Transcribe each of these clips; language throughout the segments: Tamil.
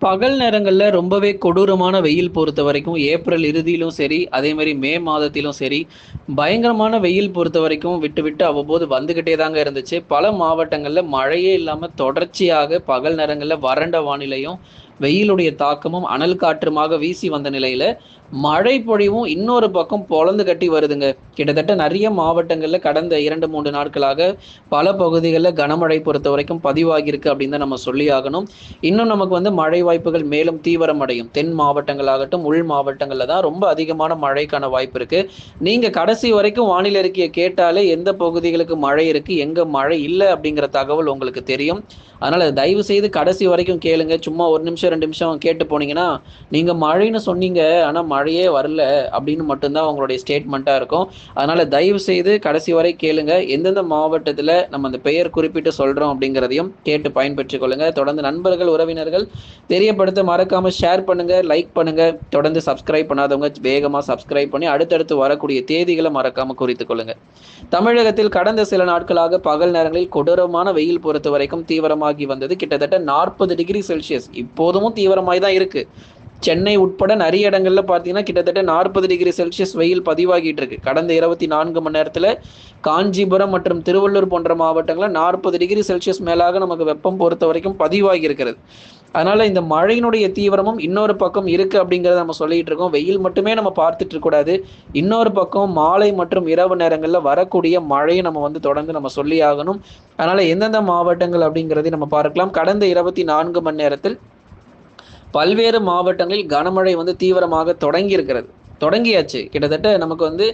பகல் நேரங்கள்ல ரொம்பவே கொடூரமான வெயில் பொறுத்த வரைக்கும் ஏப்ரல் இறுதியிலும் சரி, அதே மாதிரி மே மாதத்திலும் சரி, பயங்கரமான வெயில் பொறுத்த வரைக்கும் விட்டு, விட்டு அவ்வப்போது வந்துகிட்டே தாங்க இருந்துச்சு. பல மாவட்டங்கள்ல மழையே இல்லாம தொடர்ச்சியாக பகல் நேரங்கள்ல வறண்ட வானிலையும், வெயிலுடைய தாக்கமும் அனல் காற்றுமாக வீசி வந்த நிலையில, மழை பொழிவும் இன்னொரு பக்கம் பொழந்து கட்டி வருதுங்க. கிட்டத்தட்ட நிறைய மாவட்டங்கள்ல கடந்த 2, 3 நாட்களாக பல பகுதிகளில் கனமழை பொறுத்த வரைக்கும் பதிவாகியிருக்கு அப்படின்னு தான் நம்ம சொல்லி ஆகணும். இன்னும் நமக்கு வந்து மழை வாய்ப்புகள் மேலும் தீவிரமடையும். தென் மாவட்டங்களாகட்டும், உள் மாவட்டங்கள்ல தான் ரொம்ப அதிகமான மழைக்கான வாய்ப்பு இருக்கு. நீங்க கடைசி வரைக்கும் வானிலை அறிக்கைய கேட்டாலே எந்த பகுதிகளுக்கு மழை இருக்கு, எங்க மழை இல்லை அப்படிங்கிற தகவல் உங்களுக்கு தெரியும். அதனால தயவு செய்து கடைசி வரைக்கும் கேளுங்க. சும்மா ஒரு நிமிஷம், ரெண்டு நிமிஷம் கேட்டு போனீங்கன்னா, நீங்க மழைன்னு சொன்னீங்க, ஆனா மழையே வரல அப்படின்னு மட்டும் தான் உங்களுடைய ஸ்டேட்மெண்ட்டா இருக்கும். அதனால தயவு செய்து கடைசி வரை கேளுங்க. எந்தெந்த மாவட்டத்தில் நம்ம அந்த பெயர் குறிப்பிட்டு சொல்றோம் அப்படிங்கிறதையும் கேட்டு பயன்பெற்றுக் கொள்ளுங்க. தொடர்ந்து நண்பர்கள், உறவினர்கள் தெரியப்படுத்த மறக்காம ஷேர் பண்ணுங்க, லைக் பண்ணுங்க. தொடர்ந்து சப்ஸ்கிரைப் பண்ணாதவங்க வேகமா சப்ஸ்கிரைப் பண்ணி அடுத்தடுத்து வரக்கூடிய தேதிகளை மறக்காம குறித்துக் கொள்ளுங்க. தமிழகத்தில் கடந்த சில நாட்களாக பகல் நேரங்களில் கொடூரமான வெயில் பொறுத்த வரைக்கும் தீவிரமாகி வந்தது. கிட்டத்தட்ட 40 டிகிரி செல்சியஸ் இப்போதும் தீவிரமாய் தான் இருக்கு. சென்னை உட்பட நெறைய இடங்கள்ல பார்த்தீங்கன்னா, கிட்டத்தட்ட 40 டிகிரி செல்சியஸ் வெயில் பதிவாகிட்டு இருக்கு. கடந்த 24 மணி நேரத்துல காஞ்சிபுரம் மற்றும் திருவள்ளூர் போன்ற மாவட்டங்கள்ல 40 டிகிரி செல்சியஸ் மேலாக நமக்கு வெப்பம் பொறுத்தவரைக்கும் பதிவாகி இருக்கிறது. அதனால இந்த மழையினுடைய தீவிரமும் இன்னொரு பக்கம் இருக்கு அப்படிங்கிறத நம்ம சொல்லிட்டு இருக்கோம். வெயில் மட்டுமே நம்ம பார்த்துட்டு இருக்கக்கூடாது. இன்னொரு பக்கம் மாலை மற்றும் இரவு நேரங்கள்ல வரக்கூடிய மழையை நம்ம வந்து தொடர்ந்து நம்ம சொல்லி ஆகணும். அதனால எந்தெந்த மாவட்டங்கள் அப்படிங்கிறதை நம்ம பார்க்கலாம். கடந்த 24 மணி நேரத்தில் பல்வேறு மாவட்டங்களில் கனமழை வந்து தீவிரமாக தொடங்கி இருக்கிறது. தொடங்கியாச்சு. கிட்டத்தட்ட நமக்கு வந்து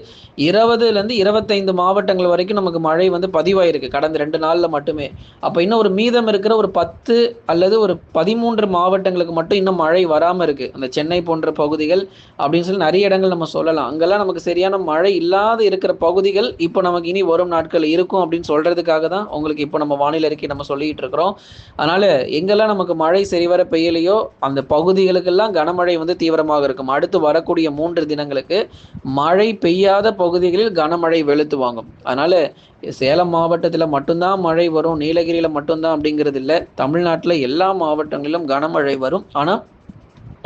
20லேருந்து 25 மாவட்டங்கள் வரைக்கும் நமக்கு மழை வந்து பதிவாயிருக்கு. கடந்த ரெண்டு நாள்ல மட்டுமே. அப்ப இன்னும் ஒரு மீதம் இருக்கிற ஒரு 10 அல்லது ஒரு 13 மாவட்டங்களுக்கு மட்டும் இன்னும் மழை வராம இருக்கு. அந்த சென்னை போன்ற பகுதிகள் அப்படின்னு சொல்லி நிறைய இடங்கள் நம்ம சொல்லலாம். அங்கெல்லாம் நமக்கு சரியான மழை இல்லாத இருக்கிற பகுதிகள், இப்போ நமக்கு இனி வரும் நாட்கள் இருக்கும் அப்படின்னு சொல்றதுக்காக தான் உங்களுக்கு இப்போ நம்ம வானிலை அறிக்கை நம்ம சொல்லிட்டு இருக்கிறோம். அதனால எங்கெல்லாம் நமக்கு மழை சரிவர பெய்யலையோ, அந்த பகுதிகளுக்கெல்லாம் கனமழை வந்து தீவிரமாக இருக்கும். அடுத்து வரக்கூடிய 3 தினங்களுக்கு மழை பெய்யாத பகுதிகளில் கனமழை வெளுத்து வாங்கும். அதனால சேலம் மாவட்டத்தில் மட்டும்தான் மழை வரும், நீலகிரியில மட்டும்தான் அப்படிங்கிறது இல்லை தமிழ்நாட்டில் எல்லா மாவட்டங்களிலும் கனமழை வரும். ஆனா,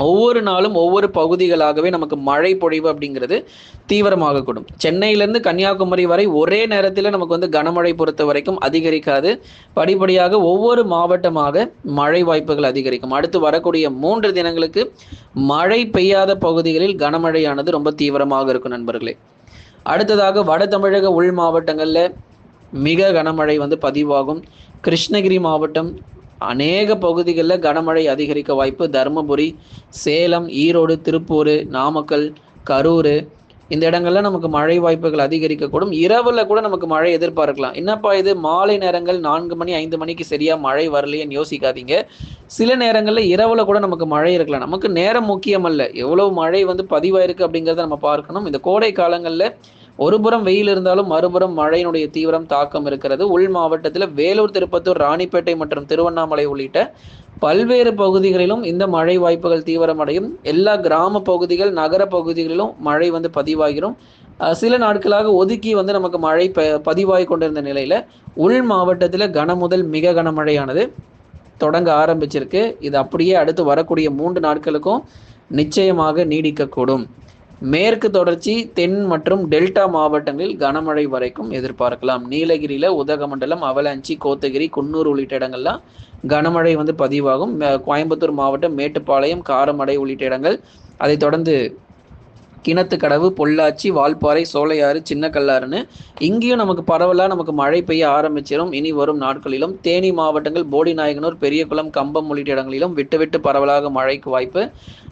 ஒவ்வொரு நாளும் ஒவ்வொரு பகுதிகளாகவே நமக்கு மழை பொழிவு அப்படிங்கிறது தீவிரமாக கூடும் சென்னையிலேருந்து கன்னியாகுமரி வரை ஒரே நேரத்தில் நமக்கு வந்து கனமழை பொறுத்த வரைக்கும் அதிகரிக்காது. படிப்படியாக ஒவ்வொரு மாவட்டமாக மழை வாய்ப்புகள் அதிகரிக்கும். அடுத்து வரக்கூடிய மூன்று தினங்களுக்கு மழை பெய்யாத பகுதிகளில் கனமழையானது ரொம்ப தீவிரமாக இருக்கும் நண்பர்களே. அடுத்ததாக வட தமிழக உள் மாவட்டங்களில் மிக கனமழை வந்து பதிவாகும். கிருஷ்ணகிரி மாவட்டம் அநேக பகுதிகளில் கனமழை அதிகரிக்க வாய்ப்பு. தர்மபுரி, சேலம், ஈரோடு, திருப்பூர், நாமக்கல், கரூர் இந்த இடங்கள்ல நமக்கு மழை வாய்ப்புகள் அதிகரிக்கக்கூடும். இரவுல கூட நமக்கு மழை எதிர்பார்க்கலாம். என்னப்பா இது மாலை நேரங்கள் நான்கு மணி, ஐந்து மணிக்கு சரியா மழை வரலையேன்னு யோசிக்காதீங்க. சில நேரங்கள்ல இரவுல கூட நமக்கு மழை இருக்கலாம். நமக்கு நேரம் முக்கியமல்ல எவ்வளவு மழை வந்து பதிவாயிருக்கு அப்படிங்கிறத நம்ம பார்க்கணும். இந்த கோடை காலங்கள்ல ஒருபுறம் வெயில் இருந்தாலும், மறுபுறம் மழையினுடைய தீவிரம் தாக்கம் இருக்கிறது. உள் மாவட்டத்தில் வேலூர், திருப்பத்தூர், ராணிப்பேட்டை மற்றும் திருவண்ணாமலை உள்ளிட்ட பல்வேறு பகுதிகளிலும் இந்த மழை வாய்ப்புகள் தீவிரமடையும். எல்லா கிராம பகுதிகள், நகர பகுதிகளிலும் மழை வந்து பதிவாகிடும் சில நாட்களாக ஒதுக்கி வந்து நமக்கு மழை ப பதிவாகி கொண்டிருந்த நிலையில, உள் மாவட்டத்தில் கன முதல் மிக கனமழையானது தொடங்க ஆரம்பிச்சிருக்கு. இது அப்படியே அடுத்து வரக்கூடிய மூன்று நாட்களுக்கும் நிச்சயமாக நீடிக்கக்கூடும். மேற்கு தொடர்ச்சி, தென் மற்றும் டெல்டா மாவட்டங்களில் கனமழை வரைக்கும் எதிர்பார்க்கலாம். நீலகிரியில உதகமண்டலம், அவலாஞ்சி, கோத்தகிரி, குன்னூர் உள்ளிட்ட இடங்கள்லாம் கனமழை வந்து பதிவாகும். கோயம்புத்தூர் மாவட்டம் மேட்டுப்பாளையம், காரமடை உள்ளிட்ட இடங்கள். அதைத் தொடர்ந்து கிணத்துக்கடவு, பொள்ளாச்சி, வால்பாறை, சோலையாறு, சின்ன கல்லாறுன்னு இங்கேயும் நமக்கு பரவலாக நமக்கு மழை பெய்ய ஆரம்பிச்சிடும் இனி வரும் நாட்களிலும் தேனி மாவட்டங்கள் போடிநாயகனூர் பெரியகுளம், கம்பம் உள்ளிட்ட இடங்களிலும் விட்டு விட்டு பரவலாக மழைக்கு வாய்ப்பு.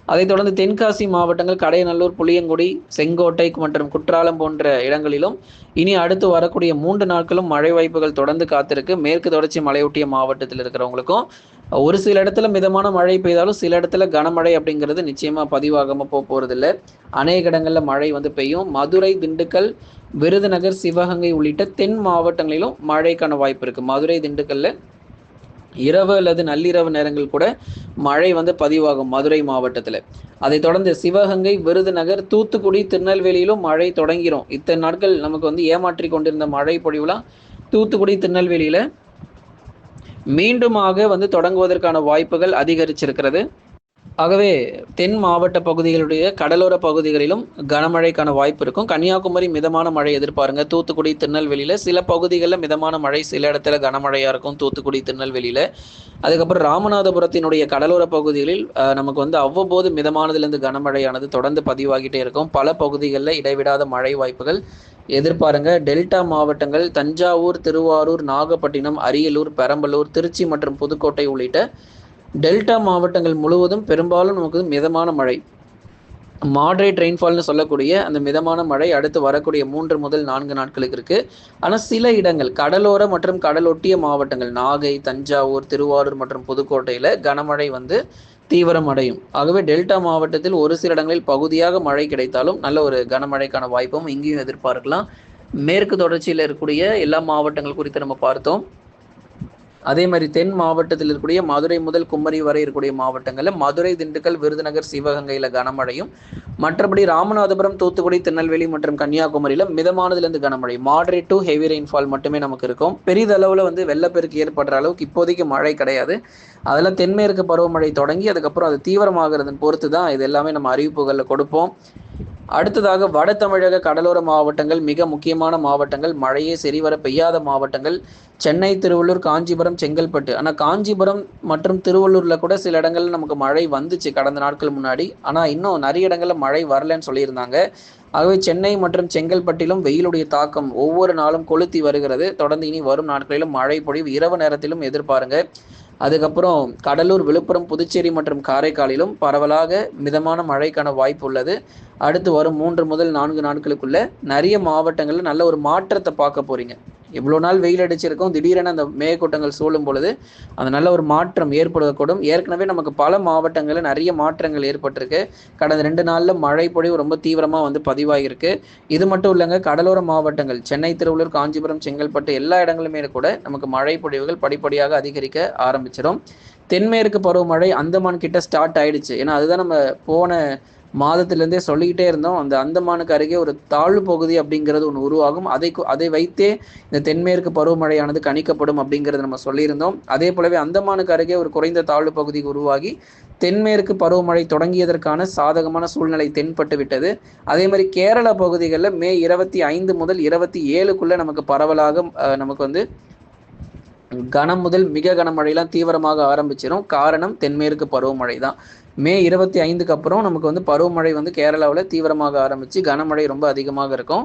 அதைத் தொடர்ந்து தென்காசி மாவட்டங்கள் கடையநல்லூர், புளியங்குடி, செங்கோட்டை மற்றும் குற்றாலம் போன்ற இடங்களிலும் இனி அடுத்து வரக்கூடிய மூன்று நாட்களும் மழை வாய்ப்புகள் தொடர்ந்து காத்திருக்கு. மேற்கு தொடர்ச்சி மலையொட்டிய மாவட்டத்தில் இருக்கிறவங்களுக்கும் ஒரு சில இடத்துல மிதமான மழை பெய்தாலும், சில இடத்துல கனமழை அப்படிங்கிறது நிச்சயமா பதிவாகாம போ போறதில்ல. அநேக இடங்கள்ல மழை வந்து பெய்யும். மதுரை, திண்டுக்கல், விருதுநகர், சிவகங்கை உள்ளிட்ட தென் மாவட்டங்களிலும் மழைக்கான வாய்ப்பு இருக்கு. மதுரை, திண்டுக்கல்ல இரவு அல்லது நள்ளிரவு நேரங்கள் கூட மழை வந்து பதிவாகும் மதுரை மாவட்டத்தில் அதைத் தொடர்ந்து சிவகங்கை, விருதுநகர், தூத்துக்குடி, திருநெல்வேலியிலும் மழை தொடங்கிரும். இத்தனை நாட்கள் நமக்கு வந்து ஏமாற்றிக் கொண்டிருந்த மழை பொழிவுலாம் தூத்துக்குடி, திருநெல்வேலியில் மீண்டுமாக வந்து தொடங்குவதற்கான வாய்ப்புகள் அதிகரிச்சிருக்கிறது. ஆகவே தென் மாவட்ட பகுதிகளுடைய கடலோர பகுதிகளிலும் கனமழைக்கான வாய்ப்பு இருக்கும். கன்னியாகுமரி மிதமான மழை எதிர்பாருங்க. தூத்துக்குடி திருநெல்வேலியில் சில பகுதிகளில் மிதமான மழை சில இடத்துல கனமழையாக இருக்கும். தூத்துக்குடி திருநெல்வேலியில். அதுக்கப்புறம் ராமநாதபுரத்தினுடைய கடலோர பகுதிகளில் நமக்கு வந்து அவ்வப்போது மிதமானதுலேருந்து கனமழையானது தொடர்ந்து பதிவாகிட்டே இருக்கும். பல பகுதிகளில் இடைவிடாத மழை வாய்ப்புகள் எதிர்பாருங்க. டெல்டா மாவட்டங்கள் தஞ்சாவூர் திருவாரூர் நாகப்பட்டினம் அரியலூர் பெரம்பலூர் திருச்சி மற்றும் புதுக்கோட்டை உள்ளிட்ட டெல்டா மாவட்டங்கள் முழுவதும் பெரும்பாலும் நமக்கு மிதமான மழை. மாட்ரேட் ரெயின்ஃபால்னு சொல்லக்கூடிய அந்த மிதமான மழை அடுத்து வரக்கூடிய மூன்று முதல் நான்கு நாட்களுக்கு இருக்கு. ஆனால் சில இடங்கள் கடலோர மற்றும் கடலொட்டிய மாவட்டங்கள் நாகை தஞ்சாவூர் திருவாரூர் மற்றும் புதுக்கோட்டையில் கனமழை வந்து தீவிரம் அடையும் ஆகவே டெல்டா மாவட்டத்தில் ஒரு சில இடங்களில் பகுதியாக மழை கிடைத்தாலும் நல்ல ஒரு கனமழைக்கான வாய்ப்பும் இங்கேயும் எதிர்பார்க்கலாம். மேற்கு தொடர்ச்சியில் இருக்கக்கூடிய எல்லா மாவட்டங்கள் குறித்து நம்ம பார்த்தோம். அதே மாதிரி தென் மாவட்டத்தில் இருக்கக்கூடிய மதுரை முதல் குமரி வரை இருக்கக்கூடிய மாவட்டங்களில் மதுரை திண்டுக்கல் விருதுநகர் சிவகங்கையில் கனமழையும். மற்றபடி ராமநாதபுரம் தூத்துக்குடி திருநெல்வேலி மற்றும் கன்னியாகுமரியில் மிதமானதுலேருந்து கனமழை மாடரேட் டு ஹெவி ரெயின்ஃபால் மட்டுமே நமக்கு இருக்கும். பெரிதளவில் வந்து வெள்ளப்பெருக்கு ஏற்படுற அளவுக்கு இப்போதைக்கு மழை கிடையாது. அதெல்லாம் தென்மேற்கு பருவமழை தொடங்கி அதுக்கப்புறம் அது தீவிரமாகிறதன் பொறுத்து தான் இது எல்லாமே நம்ம அறிவிப்புகளில் கொடுப்போம். அடுத்ததாக வட தமிழக கடலோர மாவட்டங்கள் மிக முக்கியமான மாவட்டங்கள் மழையே சரிவர பெய்யாத மாவட்டங்கள் சென்னை திருவள்ளூர் காஞ்சிபுரம் செங்கல்பட்டு. ஆனால் காஞ்சிபுரம் மற்றும் திருவள்ளூரில் கூட சில இடங்கள்ல நமக்கு மழை வந்துச்சு கடந்த நாட்கள் முன்னாடி. ஆனால் இன்னும் நிறைய இடங்களில் மழை வரலன்னு சொல்லியிருந்தாங்க. ஆகவே சென்னை மற்றும் செங்கல்பட்டிலும் வெயிலுடைய தாக்கம் ஒவ்வொரு நாளும் கொளுத்தி வருகிறது. தொடர்ந்து இனி வரும் நாட்களிலும் மழை பொழிவு இரவு நேரத்திலும் எதிர்பாருங்க. அதுக்கப்புறம் கடலூர் விழுப்புரம் புதுச்சேரி மற்றும் காரைக்காலிலும் பரவலாக மிதமான மழைக்கான வாய்ப்பு உள்ளது. அடுத்து வரும் மூன்று முதல் நான்கு நாட்களுக்குள்ள நிறைய மாவட்டங்களில் நல்ல ஒரு மாற்றத்தை பார்க்க போறீங்க. இவ்வளோ நாள் வெயில் அடிச்சிருக்கும் திடீரென அந்த மேகக்கூட்டங்கள் சூழும் பொழுது அந்த நல்ல ஒரு மாற்றம் ஏற்படக்கூடும். ஏற்கனவே நமக்கு பல மாவட்டங்களில் நிறைய மாற்றங்கள் ஏற்பட்டிருக்கு. கடந்த ரெண்டு நாளில் மழை பொழிவு ரொம்ப தீவிரமாக வந்து பதிவாகிருக்கு இது மட்டும் இல்லைங்க கடலோர மாவட்டங்கள் சென்னை திருவள்ளூர் காஞ்சிபுரம் செங்கல்பட்டு எல்லா இடங்களுமே கூட நமக்கு மழை பொழிவுகள் படிப்படியாக அதிகரிக்க ஆரம்பிச்சிடும் தென்மேற்கு பருவமழை அந்தமான் கிட்ட ஸ்டார்ட் ஆயிடுச்சு. ஏன்னா அதுதான் நம்ம போன மாதத்திலேருந்தே சொல்லிக்கிட்டே இருந்தோம். அந்த அந்தமானுக்கு அருகே ஒரு தாழ்வு பகுதி அப்படிங்கிறது ஒன்று உருவாகும். அதை அதை வைத்தே இந்த தென்மேற்கு பருவமழையானது கணிக்கப்படும் அப்படிங்கிறத நம்ம சொல்லியிருந்தோம். அதே போலவே அந்தமானுக்கு அருகே ஒரு குறைந்த தாழ்வு பகுதி உருவாகி தென்மேற்கு பருவமழை தொடங்கியதற்கான சாதகமான சூழ்நிலை தென்பட்டு விட்டது. அதே மாதிரி கேரள பகுதிகளில் மே இருபத்தி ஐந்து முதல் இருபத்தி ஏழுக்குள்ளே நமக்கு பரவலாக நமக்கு வந்து கனம் முதல் மிக கனமழையெல்லாம் தீவிரமாக ஆரம்பிச்சிடும் காரணம் தென்மேற்கு பருவமழை தான் மே இருபத்தி ஐந்துக்கு அப்புறம் நமக்கு வந்து பருவமழை வந்து கேரளாவில் தீவிரமாக ஆரம்பித்து கனமழை ரொம்ப அதிகமாக இருக்கும்.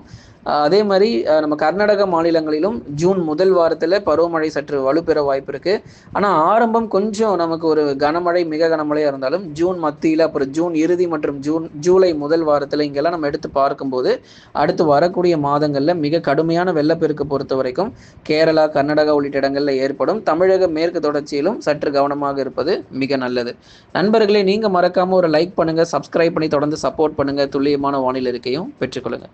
அதே மாதிரி நம்ம கர்நாடக மாநிலங்களிலும் ஜூன் முதல் வாரத்தில் பருவமழை சற்று வலுப்பெற வாய்ப்பு இருக்கு. ஆனால் ஆரம்பம் கொஞ்சம் நமக்கு ஒரு கனமழை மிக கனமழையாக இருந்தாலும் ஜூன் மத்தியில் அப்புறம் ஜூன் இறுதி மற்றும் ஜூன் ஜூலை முதல் வாரத்தில் இங்கெல்லாம் நம்ம எடுத்து பார்க்கும்போது அடுத்து வரக்கூடிய மாதங்களில் மிக கடுமையான வெள்ளப்பெருக்கு பொறுத்த வரைக்கும் கேரளா கர்நாடகா உள்ளிட்ட இடங்களில் ஏற்படும். தமிழக மேற்கு தொடர்ச்சியிலும் சற்று கவனமாக இருப்பது மிக நல்லது. நண்பர்களே நீங்கள் மறக்காமல் ஒரு லைக் பண்ணுங்கள் சப்ஸ்கிரைப் பண்ணி தொடர்ந்து சப்போர்ட் பண்ணுங்கள் துல்லியமான வானிலை இருக்கையும் பெற்றுக்கொள்ளுங்கள்